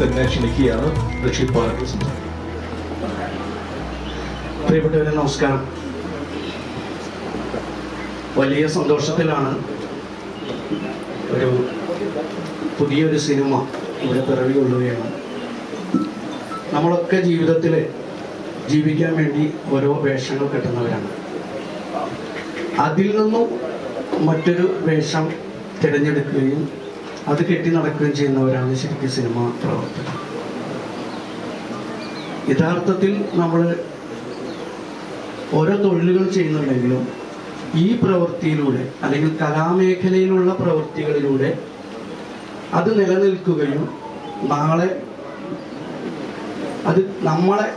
തന്നെ ക്ഷണിക്കുകയാണ് റഷീദ് സംസാരിക്കുന്നത് പ്രിയപ്പെട്ടവരെ നമസ്കാരം. വലിയ സന്തോഷത്തിലാണ് ഒരു പുതിയൊരു സിനിമ ഇവിടെ പിറവി കൊള്ളുകയാണ് നമ്മളൊക്കെ ജീവിതത്തിൽ ജീവിക്കാൻ വേണ്ടി ഓരോ വേഷങ്ങൾ കെട്ടുന്നവരാണ്. അതിൽ നിന്നും മറ്റൊരു വേഷം തിരഞ്ഞെടുക്കുകയും അത് കെട്ടി നടക്കുകയും ചെയ്യുന്നവരാണ് ശരിക്കും സിനിമ പ്രവർത്തകർ. യഥാർത്ഥത്തിൽ നമ്മൾ ഓരോ തൊഴിലുകൾ ചെയ്യുന്നുണ്ടെങ്കിലും ഈ പ്രവൃത്തിയിലൂടെ അല്ലെങ്കിൽ കലാമേഖലയിലുള്ള പ്രവൃത്തികളിലൂടെ അത് നിലനിൽക്കുകയും നാളെ അത് നമ്മളെ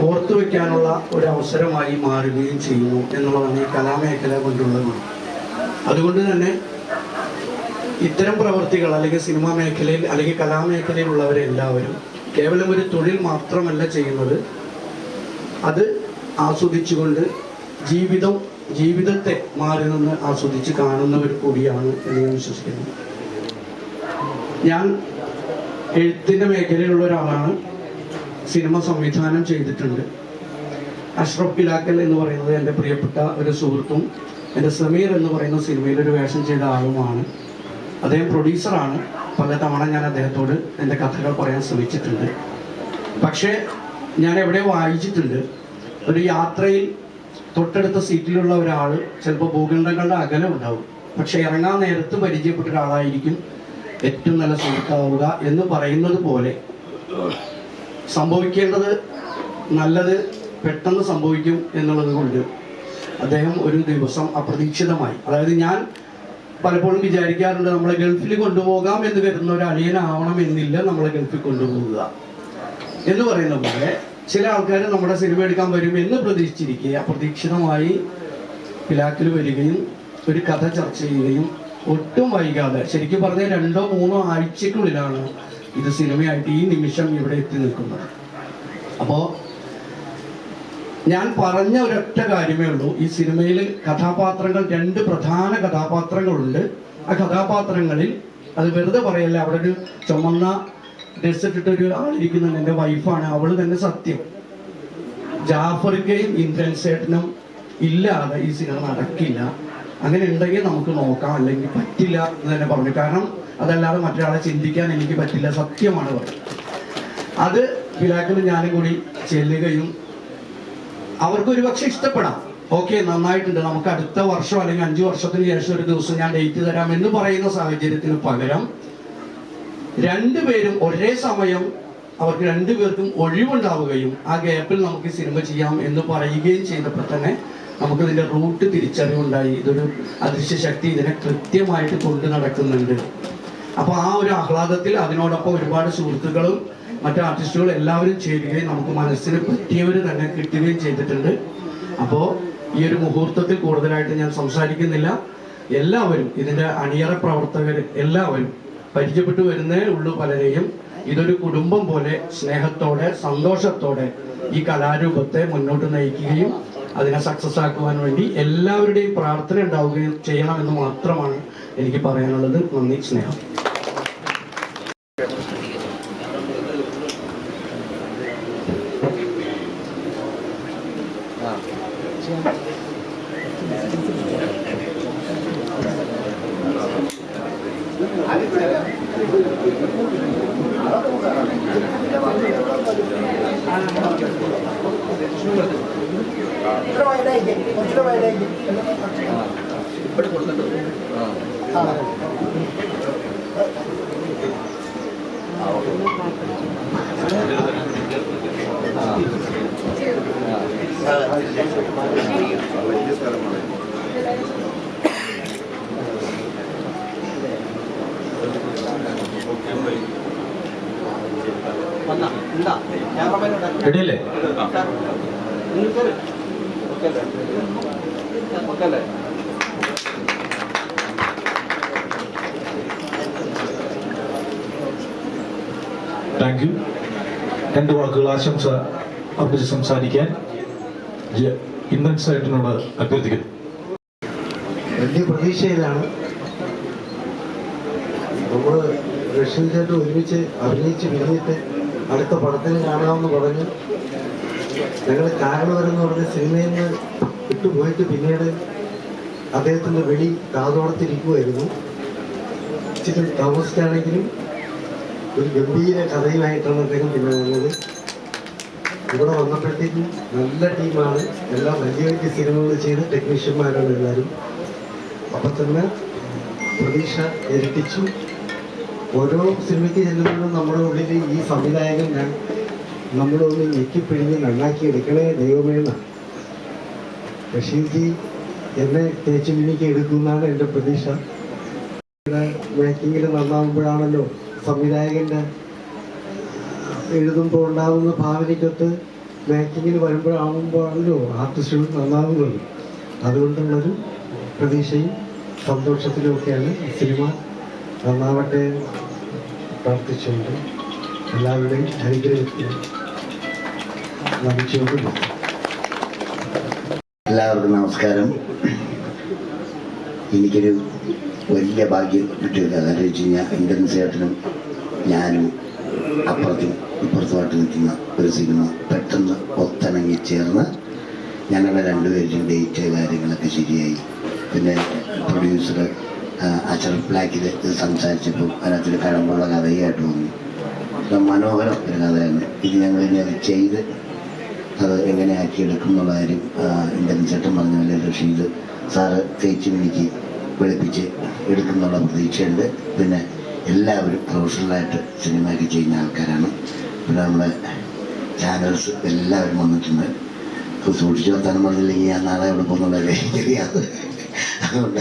ഓർത്തു വയ്ക്കാനുള്ള ഒരു അവസരമായി മാറുകയും ചെയ്യുന്നു എന്നുള്ളതാണ് ഈ കലാമേഖല കൊണ്ടുള്ള ഗുണം അതുകൊണ്ട് തന്നെ ഇത്തരം പ്രവർത്തികൾ അല്ലെങ്കിൽ സിനിമാ മേഖലയിൽ അല്ലെങ്കിൽ കലാമേഖലയിലുള്ളവരെല്ലാവരും കേവലം ഒരു തൊഴിൽ മാത്രമല്ല ചെയ്യുന്നത്. അത് ആസ്വദിച്ചുകൊണ്ട് ജീവിതം ജീവിതത്തെ മാറി നിന്ന് ആസ്വദിച്ച് കാണുന്നവർ കൂടിയാണ് എന്ന് ഞാൻ വിശ്വസിക്കുന്നു. ഞാൻ എഴുത്തിന്റെ മേഖലയിലുള്ള ഒരാളാണ്. സിനിമ സംവിധാനം ചെയ്തിട്ടുണ്ട്. അഷ്റഫ് പിലാക്കൽ എന്ന് പറയുന്നത് എന്റെ പ്രിയപ്പെട്ട ഒരു സുഹൃത്തും എന്റെ സമീർ എന്ന് പറയുന്ന സിനിമയിൽ ഒരു വേഷം ചെയ്ത ആളുമാണ്. അദ്ദേഹം പ്രൊഡ്യൂസറാണ് പലതവണ ഞാൻ അദ്ദേഹത്തോട് എന്റെ കഥകൾ പറയാൻ ശ്രമിച്ചിട്ടുണ്ട്. പക്ഷേ ഞാൻ എവിടെ വായിച്ചിട്ടുണ്ട്. ഒരു യാത്രയിൽ തൊട്ടടുത്ത സീറ്റിലുള്ള ഒരാൾ ചിലപ്പോൾ ഭൂഖണ്ഡങ്ങളുടെ അകലം ഉണ്ടാവും. പക്ഷെ ഇറങ്ങാൻ നേരത്ത് പരിചയപ്പെട്ട ഒരാളായിരിക്കും ഏറ്റവും നല്ല സുഹൃത്താവുക എന്ന് പറയുന്നത് പോലെ സംഭവിക്കേണ്ടത് നല്ലത് പെട്ടെന്ന് സംഭവിക്കും എന്നുള്ളത് കൊണ്ട് അദ്ദേഹം ഒരു ദിവസം അപ്രതീക്ഷിതമായി. അതായത് ഞാൻ പലപ്പോഴും വിചാരിക്കാറുണ്ട് നമ്മളെ ഗൾഫിൽ കൊണ്ടുപോകാം എന്ന് കരുതുന്ന ഒരു അളിയനാവണം എന്നില്ല നമ്മളെ ഗൾഫിൽ കൊണ്ടുപോകുക എന്ന് പറയുന്ന പോലെ ചില ആൾക്കാർ നമ്മുടെ സിനിമ എടുക്കാൻ വരും എന്ന് പ്രതീക്ഷിച്ചിരിക്കുക അപ്രതീക്ഷിതമായി പിലാക്കിൽ വരികയും ഒരു കഥ ചർച്ച ചെയ്യുകയും ഒട്ടും വൈകാതെ ശരിക്കും പറഞ്ഞ രണ്ടോ മൂന്നോ ആഴ്ചക്കുള്ളിലാണ് ഇത് സിനിമയായിട്ട് ഈ നിമിഷം ഇവിടെ എത്തി നിൽക്കുന്നത്. അപ്പോൾ ഞാൻ പറഞ്ഞ ഒരൊറ്റ കാര്യമേ ഉള്ളൂ. ഈ സിനിമയിൽ കഥാപാത്രങ്ങൾ രണ്ട് പ്രധാന കഥാപാത്രങ്ങളുണ്ട്. ആ കഥാപാത്രങ്ങളിൽ അത് വെറുതെ പറയല്ല അവിടെ ഒരു ചുമന്ന ഡ്രസ് ഇട്ടിട്ട് ഒരു ആളിരിക്കുന്നുണ്ട് എന്റെ വൈഫാണ്. അവൾ തന്നെ സത്യം. ജാഫർക്കയും ഇന്ദ്രൻ സേട്ടനും ഇല്ലാതെ ഈ സിനിമ നടക്കില്ല. അങ്ങനെ ഉണ്ടെങ്കിൽ നമുക്ക് നോക്കാം. അല്ലെങ്കിൽ പറ്റില്ല എന്ന് തന്നെ പറഞ്ഞു. കാരണം അതല്ലാതെ മറ്റൊരാളെ ചിന്തിക്കാൻ എനിക്ക് പറ്റില്ല. സത്യമാണ് പറഞ്ഞത് അത് പിലാക്കിൽ ഞാനും കൂടി ചെല്ലുകയും അവർക്ക് ഒരുപക്ഷെ ഇഷ്ടപ്പെടാം. ഓക്കെ നന്നായിട്ടുണ്ട്. നമുക്ക് അടുത്ത വർഷം അല്ലെങ്കിൽ അഞ്ചു വർഷത്തിന് ശേഷം ഒരു ദിവസം ഞാൻ ഡേറ്റ് തരാം എന്ന് പറയുന്ന സാഹചര്യത്തിന് പകരം രണ്ടുപേരും ഒരേ സമയം അവർക്ക് രണ്ടുപേർക്കും ഒഴിവുണ്ടാവുകയും ആ ഗ്യാപ്പിൽ നമുക്ക് സിനിമ ചെയ്യാം എന്ന് പറയുകയും ചെയ്തപ്പോൾ തന്നെ നമുക്ക് ഇതിന്റെ റൂട്ട് തിരിച്ചറിവുണ്ടായി. ഇതൊരു അദൃശ്യ ശക്തി ഇതിനെ കൃത്യമായിട്ട് കൊണ്ടു നടക്കുന്നുണ്ട്. അപ്പൊ ആ ഒരു ആഹ്ലാദത്തിൽ അതിനോടൊപ്പം ഒരുപാട് സുഹൃത്തുക്കളും മറ്റു ആർട്ടിസ്റ്റുകൾ എല്ലാവരും ചേരുകയും നമുക്ക് മനസ്സിന് പറ്റിയവർ തന്നെ കിട്ടുകയും ചെയ്തിട്ടുണ്ട്. അപ്പോ ഈ ഒരു മുഹൂർത്തത്തിൽ കൂടുതലായിട്ട് ഞാൻ സംസാരിക്കുന്നില്ല. എല്ലാവരും ഇതിന്റെ അണിയറ പ്രവർത്തകർ എല്ലാവരും പരിചയപ്പെട്ടു വരുന്നേ ഉള്ളൂ പലരെയും. ഇതൊരു കുടുംബം പോലെ സ്നേഹത്തോടെ സന്തോഷത്തോടെ ഈ കലാരൂപത്തെ മുന്നോട്ട് നയിക്കുകയും അതിനെ സക്സസ് ആക്കുവാൻ വേണ്ടി എല്ലാവരുടെയും പ്രാർത്ഥന ഉണ്ടാവുകയും ചെയ്യണമെന്ന് മാത്രമാണ് എനിക്ക് പറയാനുള്ളത്. നന്ദി സ്നേഹം. ഇത്ര വൈഡായിക്ക് കുറച്ചുകൂടെ വൈഡായിക്ക് ആ റെഡിയല്ലേ? താങ്ക് യു രണ്ട് വാക്കുകൾ ആശംസ. അർപ്പിച്ച് സംസാരിക്കാൻ ഇന്ത്യൻ അഭ്യർത്ഥിക്കുന്നു. വലിയ പ്രതീക്ഷയിലാണ്. നമ്മൾ റഷ്യൻ ചേട്ടൻ ഒരുമിച്ച് അഭിനയിച്ച് പിരിഞ്ഞിട്ട് അടുത്ത പടത്തിന് കാണാമെന്ന് പറഞ്ഞു. ഞങ്ങൾ കാരണവരെന്ന് പറഞ്ഞ സിനിമയിൽ നിന്ന് വിട്ടുപോയിട്ട് പിന്നീട് അദ്ദേഹത്തിന്റെ വെളി കാതോടത്തിരിക്കുമായിരുന്നു ഇച്ചിരി താമസിച്ചാണെങ്കിലും ഒരു ഗംഭീര കഥയുമായിട്ടാണ് അദ്ദേഹം പിന്നെ വന്നത്. ഇവിടെ വന്നപ്പോഴത്തേക്കും നല്ല ടീമാണ്. എല്ലാം വലിയ വലിയ സിനിമകൾ ചെയ്ത ടെക്നീഷ്യന്മാരാണ് എല്ലാവരും. അപ്പം തന്നെ പ്രതീക്ഷ ഇരട്ടിച്ചു. ഓരോ സിനിമയ്ക്ക് ചെല്ലുമ്പോഴും നമ്മുടെ ഉള്ളിൽ ഈ സംവിധായകൻ ഞാൻ നമ്മളൊന്ന് ഞെക്കിപ്പിഴിഞ്ഞ് നന്നാക്കി എടുക്കണേ ദൈവമേണ ബഷീർജി എന്നെ തേച്ചു മിനിക്ക് എടുക്കുമെന്നാണ് എന്റെ പ്രതീക്ഷ. മേക്കിങ്ങിൽ നന്നാവുമ്പോഴാണല്ലോ സംവിധായകന്റെ എഴുതുമ്പോൾ ഉണ്ടാകുന്ന ഭാവനയ്ക്കൊത്ത് മേക്കിങ്ങിൽ വരുമ്പോഴാകുമ്പോഴാണല്ലോ ആർട്ടിസ്റ്റുകൾ നന്നാകുന്നത് അതുകൊണ്ടുള്ളൊരു പ്രതീക്ഷയും സന്തോഷത്തിലും ഒക്കെയാണ് സിനിമ നന്നാവട്ടെ പ്രാർത്ഥിച്ചുകൊണ്ട് എല്ലാവരുടെയും അനുഗ്രഹത്തിന് നമിച്ചുകൊണ്ട്. എല്ലാവർക്കും നമസ്കാരം എനിക്കൊരു വലിയ ഭാഗ്യം കിട്ടിയത് കാരണം വെച്ച് കഴിഞ്ഞാൽ ഇന്ത്യൻ സേട്ടനും ഞാനും അപ്പുറത്തും ഇപ്പുറത്തുമായിട്ട് നിൽക്കുന്ന ഒരു സിനിമ പെട്ടെന്ന് ഒത്തിണങ്ങി ചേർന്ന് ഞങ്ങളുടെ രണ്ടുപേരുടെയും ഡേറ്റ് കാര്യങ്ങളൊക്കെ ശരിയായി. പിന്നെ പ്രൊഡ്യൂസർ അച്ചർ ബ്ലാക്കിൽ സംസാരിച്ചപ്പോൾ അതിനകത്തൊരു കഴമ്പുള്ള കഥയായിട്ട് തോന്നി മനോഹരം ഒരു കഥയാണ്. ഇത് ഞങ്ങൾ ഇനി അത് ചെയ്ത് അത് എങ്ങനെ ആക്കിയെടുക്കും എന്നുള്ള കാര്യം ഇന്ത്യൻ ചേട്ടൻ പറഞ്ഞ പോലെ റഷീദ് സാറ് തേച്ച് മിനിക്ക് വെളുപ്പിച്ച് എടുക്കുന്നുള്ള പ്രതീക്ഷയുണ്ട്. പിന്നെ എല്ലാവരും പ്രൊഫഷണലായിട്ട് സിനിമയൊക്കെ ചെയ്യുന്ന ആൾക്കാരാണ്. പിന്നെ നമ്മളെ ചാനൽസ് എല്ലാവരും വന്നിട്ടുണ്ട്. അപ്പോൾ സൂക്ഷിച്ച് വർത്താനം പറഞ്ഞില്ലെങ്കിൽ ഞാൻ നാളെ അവിടെ പോകുന്നുള്ളതല്ലേ ശരിയാണ് അതുകൊണ്ട്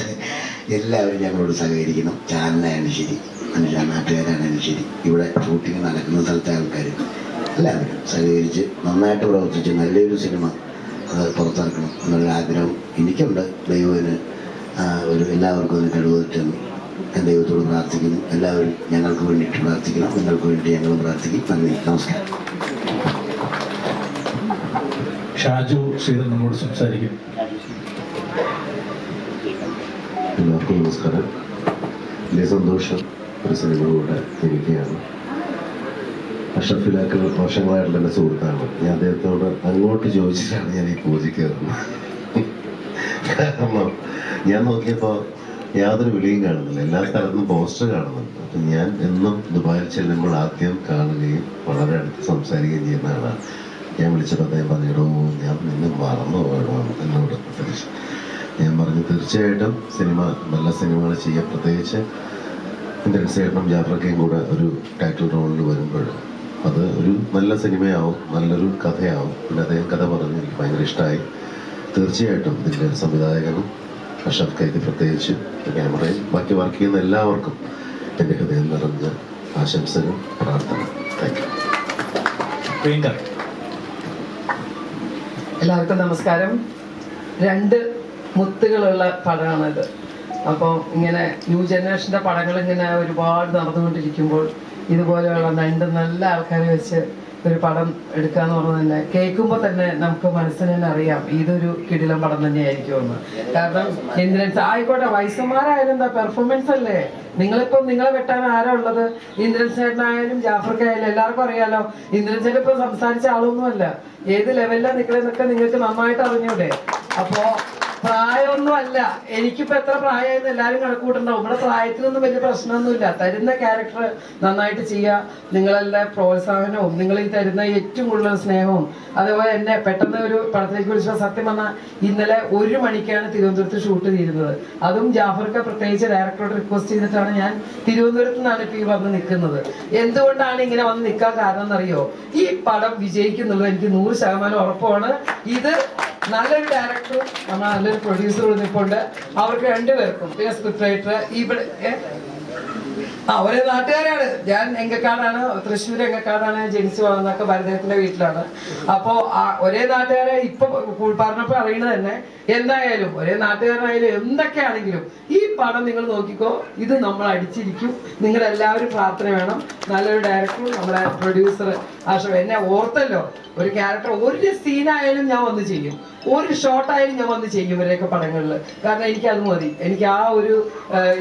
എല്ലാവരും ഞങ്ങളോട് സഹകരിക്കണം. ചാനലായാലും ശരി മനുഷ്യ നാട്ടുകാരാണെങ്കിലും ശരി. ഇവിടെ ഷൂട്ടിംഗ് നടക്കുന്ന സ്ഥലത്തെ ആൾക്കാർ എല്ലാവരും സഹകരിച്ച് നന്നായിട്ട് പ്രവർത്തിച്ച് നല്ലൊരു സിനിമ അത് പുറത്തിറക്കണം. എന്നുള്ളൊരു ആഗ്രഹം എനിക്കുണ്ട്. ദൈവത്തിന് ഒരു എല്ലാവർക്കും അതിന് കഴിവ് കിട്ടുന്നു ഞാൻ ദൈവത്തോട് പ്രാർത്ഥിക്കുന്നു. എല്ലാവരും ഞങ്ങൾക്ക് വേണ്ടിയിട്ട് പ്രാർത്ഥിക്കണം നിങ്ങൾക്ക് വേണ്ടി ഞങ്ങൾ പ്രാർത്ഥിക്കും നന്ദി. നമസ്കാരം. ഷാജു ശ്രീധർ നമ്മോട് സംസാരിക്കും. എല്ലാവർക്കും നമസ്കാരം. വലിയ സന്തോഷം കൂടെ എനിക്കാണ് അഷഫിലാക്കൽ വർഷങ്ങളായിട്ടുള്ള എന്റെ സുഹൃത്താണ്. ഞാൻ അദ്ദേഹത്തോട് അങ്ങോട്ട് ചോദിച്ചിട്ടാണ് ഞാൻ ഈ പൂജയ്ക്ക് കാരണം ഞാൻ നോക്കിയപ്പോൾ യാതൊരു വിലയും കാണുന്നില്ല. എല്ലാ സ്ഥലത്തും പോസ്റ്റർ കാണുന്നുണ്ട്. അപ്പം ഞാൻ എന്നും ദുബായിൽ ചെല്ലുമ്പോൾ ആദ്യം കാണുകയും വളരെ അടുത്ത് സംസാരിക്കുകയും ചെയ്യുന്ന ആളാണ്. ഞാൻ വിളിച്ചപ്പോൾ അദ്ദേഹം പറഞ്ഞിടോ ഞാൻ നിന്നെ മറന്നു പോകണോ എന്നോട് പ്രത്യേകിച്ച് ഞാൻ പറഞ്ഞു തീർച്ചയായിട്ടും സിനിമ നല്ല സിനിമകൾ ചെയ്യാം. പ്രത്യേകിച്ച് എന്റെ സേട്ടനും ജാഫർക്കയും കൂടെ ഒരു ടൈറ്റിൽ റോളിൽ വരുമ്പോൾ അത് ഒരു നല്ല സിനിമയാവും നല്ലൊരു കഥയാവും. പിന്നെ അദ്ദേഹം കഥ പറഞ്ഞ് എനിക്ക് ഭയങ്കര ഇഷ്ടമായി തീർച്ചയായിട്ടും ഇതിന്റെ സംവിധായകനും അഷഫ് കൈതി പ്രത്യേകിച്ച് ക്യാമറയിൽ ബാക്കി വർക്ക് ചെയ്യുന്ന എല്ലാവർക്കും എന്റെ ഹൃദയം നിറഞ്ഞ ആശംസകൾ പ്രാർത്ഥന താങ്ക് യു എല്ലാവർക്കും നമസ്കാരം. രണ്ട് മുത്തുകളുള്ള പടമാണിത് അപ്പോൾ ഇങ്ങനെ ന്യൂ ജനറേഷന്റെ പടങ്ങൾ ഇങ്ങനെ ഒരുപാട് നടന്നുകൊണ്ടിരിക്കുമ്പോൾ ഇതുപോലെയുള്ള രണ്ട് നല്ല ആൾക്കാരെ വെച്ച് ഒരു പടം എടുക്കാന്ന് പറഞ്ഞു തന്നെ കേൾക്കുമ്പോൾ തന്നെ നമുക്ക് മനസ്സിന് തന്നെ അറിയാം ഇതൊരു കിടിലം പടം തന്നെയായിരിക്കും എന്ന്. കാരണം ഇന്ദ്രൻസ് ആയിക്കോട്ടെ വയസ്സന്മാരായാലും പെർഫോമൻസ് അല്ലേ? നിങ്ങളിപ്പം നിങ്ങളെ വെട്ടാൻ ആരാ ഉള്ളത്? ഇന്ദ്രൻ ചേട്ടനായാലും ജാഫർക്കായാലും എല്ലാവർക്കും അറിയാലോ. ഇന്ദ്രൻ ചേട്ടൻ ഇപ്പൊ സംസാരിച്ച ആളൊന്നുമല്ല. ഏത് ലെവലിലാണ് നിൽക്കണെന്നൊക്കെ നിങ്ങൾക്ക് നന്നായിട്ട് അറിഞ്ഞൂടെ? അപ്പോ പ്രായമൊന്നും അല്ല. എനിക്കിപ്പോ എത്ര പ്രായമായെന്ന് എല്ലാവരും കണക്കൂട്ടുണ്ടാവും ഇവിടെ പ്രായത്തിനൊന്നും വലിയ പ്രശ്നമൊന്നുമില്ല. തരുന്ന ക്യാരക്ടർ നന്നായിട്ട് ചെയ്യുക നിങ്ങളെല്ലാം പ്രോത്സാഹനവും നിങ്ങൾ ഈ തരുന്ന ഏറ്റവും കൂടുതൽ സ്നേഹവും അതേപോലെ എന്നെ പെട്ടെന്ന് ഒരു പടത്തിലേക്ക് വിളിച്ച സത്യം പറഞ്ഞാൽ ഇന്നലെ ഒരു മണിക്കാണ് തിരുവനന്തപുരത്ത് ഷൂട്ട് ചെയ്തിരുന്നത്. അതും ജാഫർക്ക് പ്രത്യേകിച്ച് ഡയറക്ടറോട് റിക്വസ്റ്റ് ചെയ്തിട്ടാണ് ഞാൻ തിരുവനന്തപുരത്ത് നിന്നാണ് ഇപ്പൊ ഈ വന്ന് നിൽക്കുന്നത്. എന്തുകൊണ്ടാണ് ഇങ്ങനെ വന്ന് നിൽക്കാൻ കാരണം എന്നറിയോ ഈ പടം വിജയിക്കുന്നുള്ളത് എനിക്ക് നൂറ് ശതമാനം ഉറപ്പാണ്. ഇത് നല്ലൊരു ഡയറക്ടറും നമ്മൾ നല്ലൊരു പ്രൊഡ്യൂസറും നിൽപ്പുണ്ട് അവർക്ക് രണ്ടുപേർക്കും സ്ക്രിപ്റ്റ് റൈറ്റർ ഇവിടെ? ആ നാട്ടുകാരാണ്. ഞാൻ എങ്കക്കാടാണ് തൃശ്ശൂർ എങ്കക്കാടാണ് ജനിച്ചു വളർന്നൊക്കെ ഭരതത്തിന്റെ വീട്ടിലാണ് അപ്പോ ആ ഒരേ നാട്ടുകാരെ ഇപ്പൊ പറഞ്ഞപ്പോ അറിയണത് തന്നെ എന്തായാലും ഒരേ നാട്ടുകാരായാലും എന്തൊക്കെയാണെങ്കിലും ഈ പടം നിങ്ങൾ നോക്കിക്കോ ഇത് നമ്മൾ അടിച്ചിരിക്കും. നിങ്ങൾ എല്ലാവരും പ്രാർത്ഥന വേണം. നല്ലൊരു ഡയറക്ടർ നമ്മുടെ പ്രൊഡ്യൂസർ ആശോ എന്നെ ഓർത്തല്ലോ ഒരു ക്യാരക്ടർ ഒരു സീനായാലും ഞാൻ വന്ന് ചെയ്യും. ഒരു ഷോട്ടായാലും ഞാൻ വന്ന് ചെയ്യും ഇവരെയൊക്കെ പടങ്ങളിൽ കാരണം എനിക്ക് അത് മതി. എനിക്ക് ആ ഒരു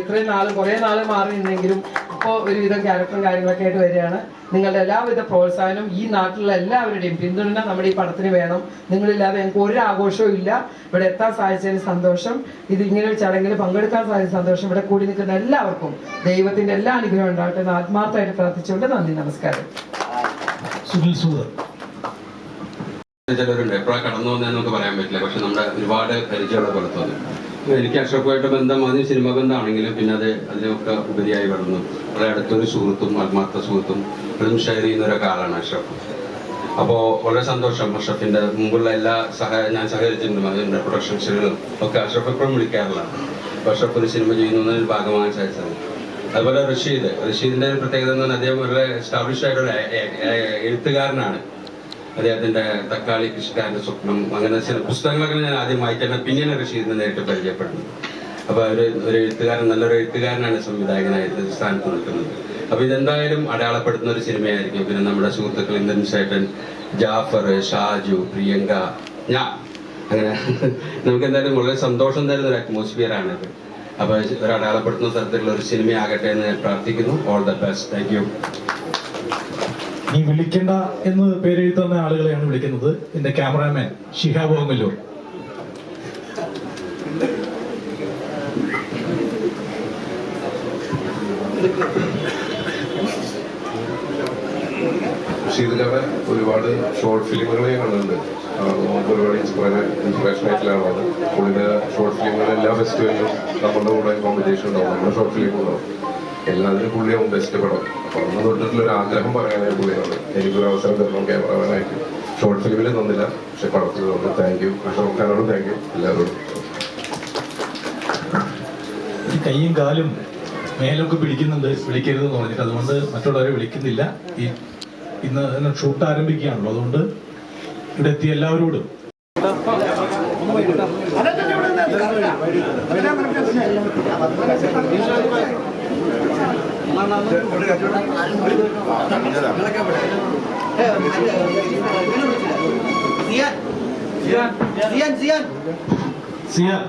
ഇത്രയും നാളും കുറേ നാൾ മാറി നിന്നെങ്കിലും ഇപ്പോൾ ഒരുവിധം ക്യാരക്ടറും കാര്യങ്ങളൊക്കെ ആയിട്ട് വരികയാണ്. നിങ്ങളുടെ എല്ലാവിധ പ്രോത്സാഹനവും ഈ നാട്ടിലുള്ള എല്ലാവരുടെയും പിന്തുണ നമ്മുടെ ഈ പടത്തിന് വേണം. നിങ്ങളില്ലാതെ ഞങ്ങൾക്ക് ഒരു ആഘോഷവും ഇല്ല. ഇവിടെ എത്താൻ സാധിച്ചതിന് സന്തോഷം. ഇത് ഇങ്ങനെ ഒരു ചടങ്ങിൽ പങ്കെടുക്കാൻ സാധിച്ച സന്തോഷം. ഇവിടെ കൂടി നിൽക്കുന്ന എല്ലാവർക്കും ദൈവത്തിന്റെ എല്ലാ അനുഗ്രഹം ഉണ്ടാകട്ടെ എന്ന് ആത്മാർത്ഥമായിട്ട് പ്രാർത്ഥിച്ചുകൊണ്ട് നന്ദി നമസ്കാരം. ചിലവരുണ്ട് ചിലരുണ്ട്. എപ്പോഴാണ് കടന്നു വന്നതെന്നൊക്കെ നമുക്ക് പറയാൻ പറ്റില്ല. പക്ഷെ നമ്മുടെ ഒരുപാട് പരിചയമുള്ള പുറത്തു എനിക്ക് അഷ്റഫുമായിട്ട് ബന്ധം അതിന് സിനിമ ബന്ധമാണെങ്കിലും പിന്നെ അത് അതിനൊക്കെ ഉപരിയായി വളർന്നു. വളരെ അടുത്തൊരു സുഹൃത്തും ആത്മാർത്ഥ സുഹൃത്തും എപ്പോഴും ഷെയർ ചെയ്യുന്ന ഒരാളാണ് അഷ്റഫ് അപ്പോൾ വളരെ സന്തോഷം അഷ്റഫിന്റെ മുമ്പുള്ള എല്ലാ സഹായ ഞാൻ സഹകരിച്ചിട്ടുണ്ട് അതിന്റെ പ്രൊഡക്ഷൻസുകളും ഒക്കെ അഷ്റഫ് എപ്പോഴും വിളിക്കാറുള്ളതാണ്. അപ്പോൾ അഷ്റഫ് ഒരു സിനിമ ചെയ്യുന്നതിൽ ഭാഗമാകാൻ സാധിച്ചത്. അതുപോലെ റഷീദ്. റഷീദിന്റെ ഒരു പ്രത്യേകത എന്ന് പറഞ്ഞാൽ അദ്ദേഹം വളരെ എസ്റ്റാബ്ലിഷ് ആയിട്ടുള്ള എഴുത്തുകാരനാണ്. അദ്ദേഹത്തിന്റെ തക്കാളി കൃഷിക്കാരന്റെ സ്വപ്നം അങ്ങനെ ചില പുസ്തകങ്ങളൊക്കെ ഞാൻ ആദ്യം വായിക്കാൻ പിന്നീട് റഷീദിനെ നേരിട്ട് പരിചയപ്പെടുന്നത് അപ്പൊ ഒരു ഒരു എഴുത്തുകാരൻ നല്ലൊരു എഴുത്തുകാരനാണ് സംവിധായകനായിട്ട് സ്ഥാനത്ത് നിൽക്കുന്നത്. അപ്പൊ ഇതെന്തായാലും അടയാളപ്പെടുത്തുന്ന ഒരു സിനിമയായിരിക്കും. പിന്നെ നമ്മുടെ സുഹൃത്തുക്കൾ ഇന്ദൻ ചേട്ടൻ ജാഫർ ഷാജു പ്രിയങ്ക ഞാൻ അങ്ങനെ നമുക്ക് എന്തായാലും വളരെ സന്തോഷം തരുന്ന ഒരു അറ്റ്മോസ്ഫിയർ ഇത്. അപ്പൊ ഒരു അടയാളപ്പെടുത്തുന്ന തരത്തിലുള്ള ഒരു സിനിമയാകട്ടെ എന്ന് ഞാൻ പ്രാർത്ഥിക്കുന്നു. All the best thank you നീ വിളിക്കണ്ട എന്ന് പേരെഴുതുന്ന ആളുകളെയാണ് വിളിക്കുന്നത്. എന്റെ ക്യാമറാമാൻ ഷിഹാബ് ഓങ്ങല്ലൂർ. ഒരുപാട് ഷോർട്ട് ഫിലിമുകളെ കണ്ടിട്ടുണ്ട്. ഒരുപാട് ഇൻസ്പിറേഷൻ ആയിട്ടുള്ള ആളാണ്. പുള്ളിയുടെ ഷോർട്ട് ഫിലിമുകൾ എല്ലാ ഫെസ്റ്റിവലിലും നമ്മുടെ കൂടെ കോമ്പറ്റീഷൻ ഉണ്ടാവും. നമ്മുടെ ഷോർട്ട് ഫിലിം ഉണ്ടാവും. എല്ലാത്തിനും പുള്ളിയാവും ബെസ്റ്റ് പടം അപ്പൊ അന്ന് തൊട്ടിട്ടുള്ള ഒരു ആഗ്രഹം പറയാനായി പുള്ളിയാണ് എനിക്കൊരു അവസരം തരണം ക്യാമറമാനായിട്ട് ഷോർട്ട് ഫിലിമിൽ തന്നില്ല പക്ഷെ പടത്തിൽ തന്നു താങ്ക് യു അഷറഫ്ഖാനോടും താങ്ക് യു എല്ലാവരോടും. ഈ കൈയും കാലും മേലൊക്കെ പിടിക്കുന്നുണ്ട്. വിളിക്കരുതെന്ന് പറഞ്ഞിട്ട്. അതുകൊണ്ട് മറ്റുള്ളവരെ വിളിക്കുന്നില്ല. ഈ ഇന്ന് ഷൂട്ട് ആരംഭിക്കുകയാണല്ലോ. അതുകൊണ്ട് ഇവിടെ എത്തിയ എല്ലാവരോടും. Siyan.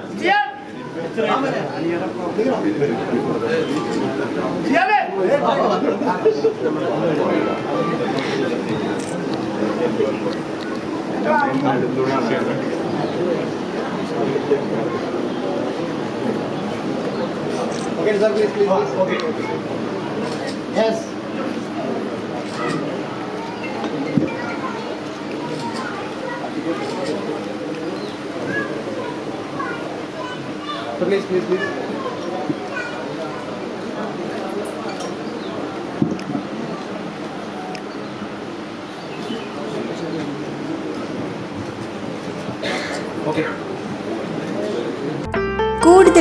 Okay, sir, please, please, please. Okay. Yes. So please, please, please.